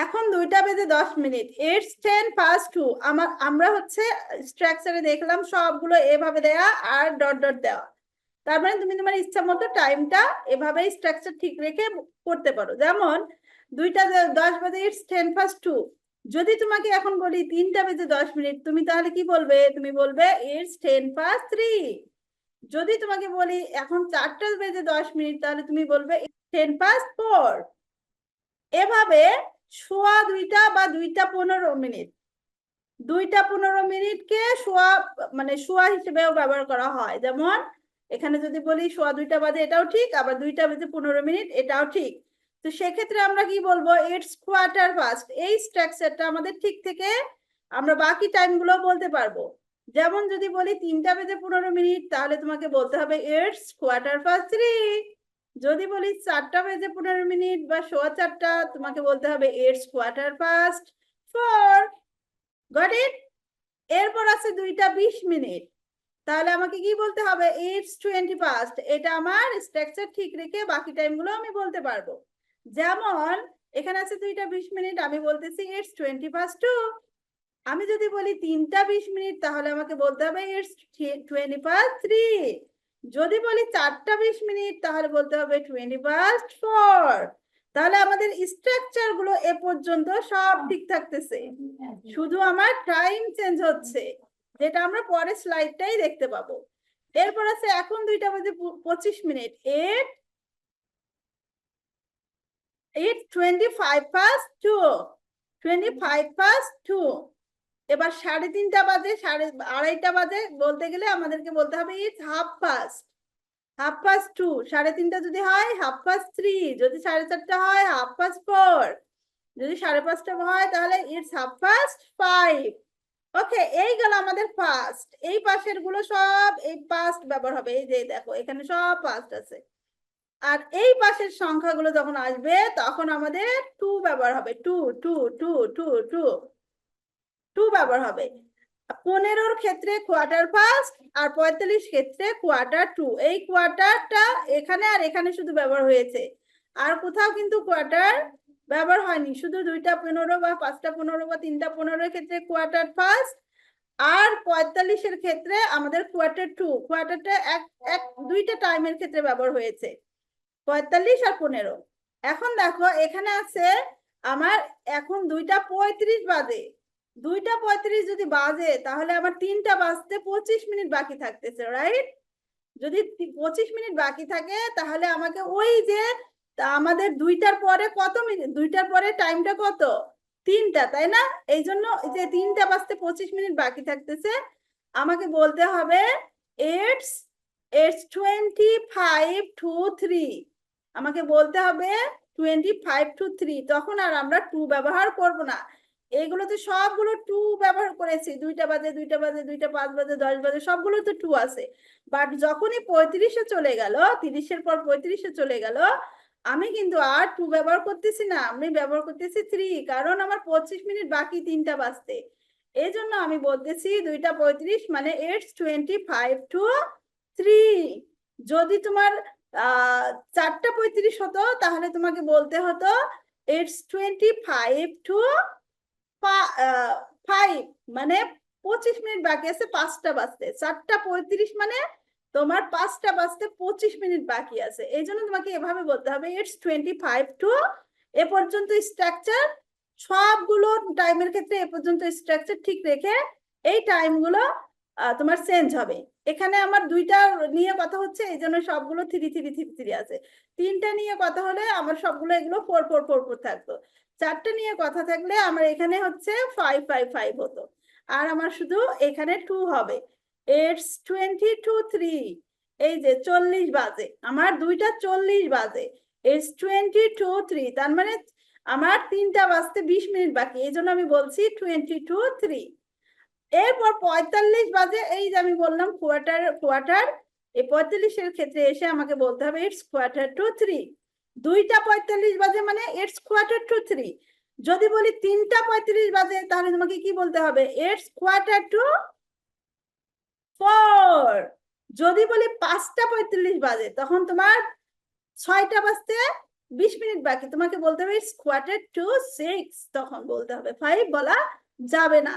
এখন দুইটা বেজে দশ minute. It's ten past two আমার, আমরা হচ্ছে স্ট্রাকচারে দেখলাম সবগুলো এভাবে দেয়া আর ডট ডট দেওয়া। তার মানে তুমি তোমার ইচ্ছা মতো টাইমটা এভাবেই স্ট্রাকচার ঠিক রেখে করতে পারো। যেমন দুইটা দশ বাজে ইটস টেন পাস টু যদি তোমাকে এখন বলি তিনটা বেজে দশ মিনিট, তুমি তাহলে কি বলবে? তুমি বলবে ইটস টেন পাস থ্রি যদি তোমাকে বলি এখন চারটা বেজে দশ মিনিট, তাহলে তুমি বলবে টেন পাস ফোর এভাবে সোয়া দুইটা বা দুইটা পনেরো মিনিট। দুইটা পনেরো মিনিটকে সোয়া মানে সোয়া হিসেবেও ব্যবহার করা হয়। যেমন, এখানে যদি বলি সোয়া দুইটা বাজে, এটাও ঠিক, আবার দুইটা বেজে পনেরো মিনিট, এটাও ঠিক। তো সেক্ষেত্রে আমরা কি বলব ইটস কোয়ার্টার পাস্ট এই স্ট্রাকচারটা আমাদের ঠিক থেকে আমরা বাকি টাইমগুলো বলতে পারব। যেমন যদি বলি তিনটা বেজে পনেরো মিনিট, তাহলে তোমাকে বলতে হবে ইটস কোয়ার্টার পাস্ট থ্রি যদি বলি চারটা বেজে পনেরো মিনিট বা সোয়া চারটা, তোমাকে বলতে হবে it's quarter past four got it এরপর আছে দুইটা বিশ মিনিট। তাহলে আমাকে কি বলতে হবে? ইটস টোয়েন্টি পাস্ট এটা আমার স্ট্রাকচার ঠিক রেখে বাকি টাইমগুলো আমি বলতে পারব। যেমন, এখানে আছে দুইটা বিশ মিনিট, আমি বলতেছি ইটস টোয়েন্টি পাস্ট টু আমি যদি বলি তিনটা বিশ মিনিট, তাহলে আমাকে বলতে হবে ইটস টোয়েন্টি পাস্ট থ্রি যদি বলি চারটা বিশ মিনিট, তাহলে বলতে হবে টোয়েন্টি পাস্ট ফোর তাহলে আমাদের স্ট্রাকচারগুলো এ পর্যন্ত সব ঠিক থাকতেছে। শুধু আমার টাইম চেঞ্জ হচ্ছে, যেটা আমরা পরের স্লাইডটাই দেখতে পাবো। এরপর আছে এখন দুইটা বাজে পঁচিশ minute. Eight eight twenty five past two twenty five past two এবার সাড়ে তিনটা বাজে, সাড়ে আড়াইটা বাজে বলতে গেলে আমাদেরকে বলতে হবে it's half past half past two সাড়ে তিনটা যদি হয় হাফ পাস্ট থ্রি যদি সাড়ে চারটা হয় হাফ পাস্ট ফোর যদি সাড়ে পাঁচটা হয় তাহলে it's half past five okay এই গেল আমাদের পাস্ট এই পাশেরগুলো সব এই পাস্ট ব্যবহার হবে, এই যে দেখো এখানে সব পাস্ট আছে। আর এই পাশের সংখ্যাগুলো যখন আসবে তখন আমাদের টু ব্যবহার হবে to to to to to to ব্যবহার হবে। পনেরোর ক্ষেত্রে কোয়ার্টার ফার্স্ট আর পঁয়তাল্লিশ ক্ষেত্রে কোয়ার্টার টু এই কোয়ার্টারটা এখানে আর এখানে শুধু ব্যবহার হয়েছে। আর কোথাও কিন্তু কোয়ার্টার ব্যবহার হয়নি। শুধু দুইটা পনেরো বা পাঁচটা পনেরো বা তিনটা পনেরোর ক্ষেত্রে কোয়ার্টার ফার্স্ট আর পঁয়তাল্লিশের ক্ষেত্রে আমাদের কোয়ার্টার টু কোয়ার্টারটা এক এক, দুইটা টাইমের ক্ষেত্রে ব্যবহার হয়েছে। পঁয়তাল্লিশ আর পনেরো। এখন দেখো, এখানে আছে আমার এখন দুইটা পঁয়ত্রিশ বাজে। দুইটা পঁয়ত্রিশ যদি বাজে, তাহলে আমার তিনটা বাজতে পঁচিশ মিনিট বাকি থাকতেছে রাইট যদি পঁচিশ মিনিট বাকি থাকে, তাহলে আমাকে ওই যে আমাদের দুইটার পরে কত মিনিট, দুইটার পরে টাইমটা কত? তিনটা, তাই না? এই জন্য যে তিনটা বাজতে পঁচিশ মিনিট বাকি থাকতেছে, আমাকে বলতে হবে it's it's twenty five to three আমাকে বলতে হবে টোয়েন্টি ফাইভ টু থ্রি তখন আর আমরা টু ব্যবহার করব না। এগুলোতে সবগুলো টু ব্যবহার করেছি। দুইটা বাজে দুইটা বাজে, দুইটা পাঁচ বাজে, দশ বাজে সবগুলো তো টু আছে। বাট যখনই পঁয়ত্রিশে চলে গেল, তিরিশের পর পঁয়ত্রিশে চলে গেল, আমি কিন্তু আর টু ব্যবহার করতেছি না। আমি ব্যবহার করতেছি থ্রি কারণ আমার পঁচিশ মিনিট বাকি তিনটা বাজতে। এই জন্য আমি বলতেছি দুইটা পঁয়ত্রিশ মানে it's twenty five to three যদি তোমার চারটা পঁয়ত্রিশ হতো, তাহলে তোমাকে বলতে হতো it's twenty five to five মানে পঁচিশ মিনিট বাকি আছে, পাঁচটা বাজতে। চারটা পঁয়ত্রিশ মানে তোমার পাঁচটা বাজতে পঁচিশ মিনিট বাকি আছে। এই জন্য তোমাকে এভাবে বলতে হবে ইটস টোয়েন্টি ফাইভ টু এ পর্যন্ত স্ট্রাকচার সবগুলো টাইমের ক্ষেত্রে এ পর্যন্ত স্ট্রাকচার ঠিক রেখে এই টাইমগুলো তোমার চেঞ্জ হবে। এখানে আমার দুইটা নিয়ে কথা হচ্ছে, এই জন্য সবগুলো থ্রি থ্রি থ্রি থ্রি আছে। তিনটা নিয়ে কথা হলে আমার সবগুলো এগুলো ফোর ফোর ফোর ফোর থাকতো। চারটা নিয়ে কথা থাকলে আমার এখানে হচ্ছে ফাইভ ফাইভ ফাইভ হতো। আর আমার শুধু এখানে টু হবে। ইটস টোয়েন্টি টু থ্রি এই যে চল্লিশ বাজে। আমার দুইটা চল্লিশ বাজে। ইটস টোয়েন্টি টু থ্রি তার মানে আমার তিনটা বাজতে বিশ মিনিট বাকি। এই জন্য আমি বলছি টোয়েন্টি টু থ্রি এরপর পঁয়তাল্লিশ বাজে, এই যে আমি বললাম কোয়ার্টার কোয়ার্টার এই পঁয়তাল্লিশের ক্ষেত্রে এসে আমাকে বলতে হবে ইটস কোয়ার্টার টু থ্রি দুইটা পঁয়তাল্লিশ বাজে মানে ইটস কোয়ার্টার টু থ্রি যদি বলি তিনটা পঁয়ত্রিশ বাজে, তাহলে তোমাকে কি বলতে হবে? ইটস কোয়ার্টার টু ফোর যদি বলি পাঁচটা পঁয়ত্রিশ বাজে, তখন তোমার ছয়টা বাজতে বিশ মিনিট বাকি। তোমাকে বলতে হবে ইটস কোয়ার্টার টু সিক্স তখন বলতে হবে ফাইভ বলা যাবে না।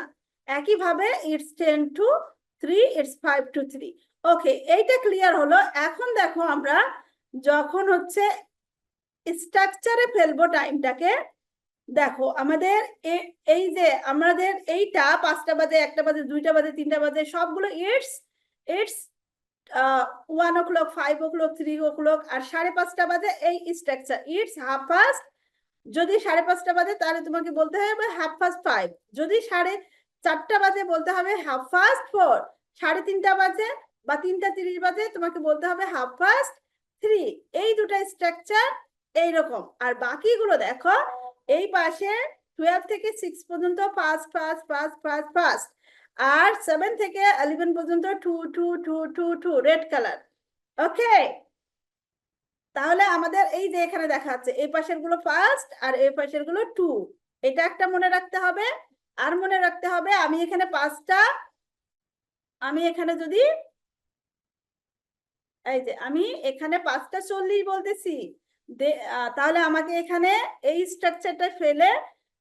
একইভাবে it's ten to three it's five to three okay এইটা ক্লিয়ার হলো। এখন দেখো আমরা যখন হচ্ছে স্ট্রাকচারে ফেলব টাইমটাকে দেখো আমাদের এই যে আমাদের এইটা পাঁচটা বাজে, একটা বাজে, দুইটা বাজে, তিনটা বাজে, সবগুলো it's it's one o'clock five o'clock three o'clock আর সাড়ে পাঁচটা বাজে এই স্ট্রাকচার ইটস হাফ পাস্ট যদি সাড়ে পাঁচটা বাজে তাহলে তোমাকে বলতে হবে হাফ পাস্ট ফাইভ যদি সাড়ে চারটা বাজে বলতে হবে হাফ পাস্ট ফোর সাড়ে তিনটা বাজে বা তিনটা তিরিশ বাজে তোমাকে বলতে হবে হাফ পাস্ট থ্রি এই দুটো স্ট্রাকচার এইরকম। আর বাকিগুলো দেখো, এই পাশে টুয়েলভ থেকে সিক্স পর্যন্ত first first first first first আর সেভেন থেকে ইলেভেন পর্যন্ত two two two two two red colour okay তাহলে আমাদের এই যে এখানে দেখা যাচ্ছে, এই পাশেরগুলো ফার্স্ট আর এই পাশেরগুলো টু এটা একটা মনে রাখতে হবে। আর মনে রাখতে হবে, আমি এখানে পাঁচটা আমি এখানে যদি, এই যে আমি এখানে পাঁচটা চল্লিশ বলতেছি তাহলে আমাকে এখানে এই স্ট্রাকচারটা ফেলে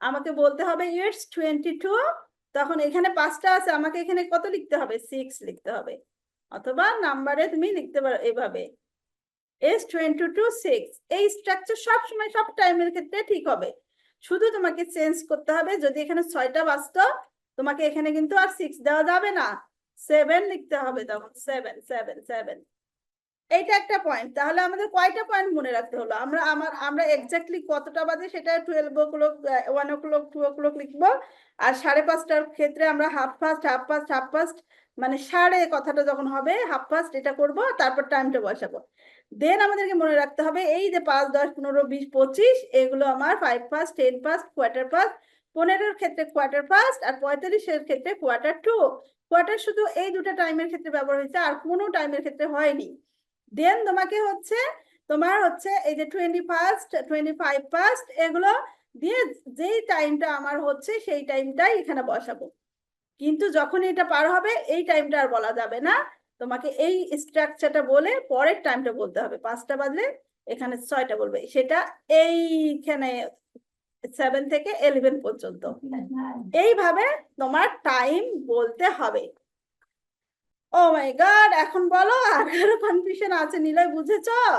আমাকে বলতে হবে ইটস টোয়েন্টি টু তখন এখানে পাঁচটা আছে, আমাকে এখানে কত লিখতে হবে? সিক্স লিখতে হবে। অথবা নাম্বারে তুমি লিখতে পারো এভাবে। এস টোয়েন্টি টু সিক্স এই স্ট্রাকচার সবসময় সব টাইমের ক্ষেত্রে ঠিক হবে। শুধু তোমাকে চেঞ্জ করতে হবে, যদি এখানে ছয়টা বাজতো, তোমাকে এখানে কিন্তু আর সিক্স দেওয়া যাবে না। সেভেন লিখতে হবে তখন সেভেন সেভেন সেভেন এইটা একটা পয়েন্ট তাহলে আমাদের কয়টা পয়েন্ট মনে রাখতে হলো? আমরা, আমার, আমরা এক্স্যাক্টলি কতটা বাজে সেটা twelve o'clock one o'clock two o'clock লিখব। আর সাড়ে পাঁচটার ক্ষেত্রে আমরা half past half past half past মানে সাড়ে কথাটা যখন হবে হাফ ফাস্ট এটা করব, তারপর টাইমটা বসাবো। দেন আমাদেরকে মনে রাখতে হবে, এই যে পাঁচ, দশ, পনেরো, বিশ, পঁচিশ, এগুলো আমার five past ten past quarter past পনেরোর ক্ষেত্রে কোয়ার্টার ফাস্ট আর পঁয়তাল্লিশের ক্ষেত্রে কোয়ার্টার টু কোয়ার্টার শুধু এই দুটো টাইমের ক্ষেত্রে ব্যবহার হয়েছে, আর কোনো টাইমের ক্ষেত্রে হয়নি। দেন তোমাকে হচ্ছে তোমার হচ্ছে এই যে twenty first twenty five first এগুলো দিয়ে যেই টাইমটা আমার হচ্ছে সেই টাইমটাই এখানে বসাবো। কিন্তু যখন এটা পার হবে, এই টাইমটা আর বলা যাবে না। তোমাকে এই স্ট্রাকচারটা বলে পরের টাইমটা বলতে হবে। পাঁচটা বাজলে এখানে ছয়টা বলবে। সেটা এইখানে সেভেন থেকে ইলেভেন পর্যন্ত। এইভাবে তোমার টাইম বলতে হবে। ও মাই গড এখন বলো আর কারও কনফিউশন আছে নিলয় বুঝেছ?